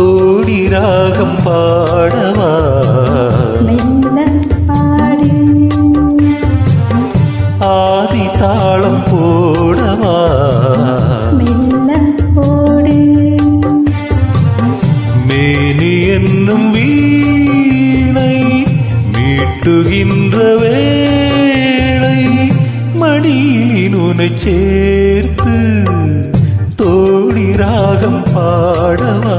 கோடி ராகம் பாடவா? ஆதி தாளம் போடவா? மேனி என்னும் வீணை மீட்டுகின்ற வேளை மடியினுனை சேர்த்து தோழி ராகம் பாடவா?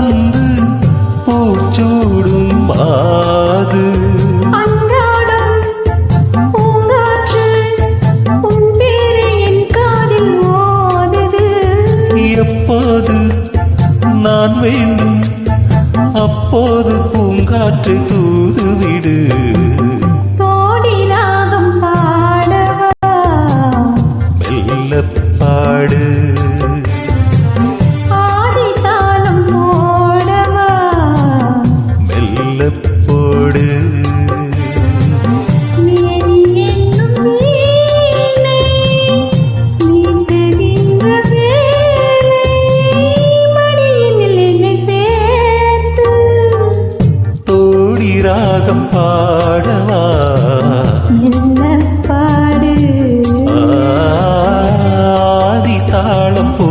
வந்து பூச்சூடும் பாது. எப்போது நான் வேண்டும் அப்போது பூங்காற்றை தூதுவிடு. பாட்டும் பாடவா? பாடு? ஆதி தாளம் போ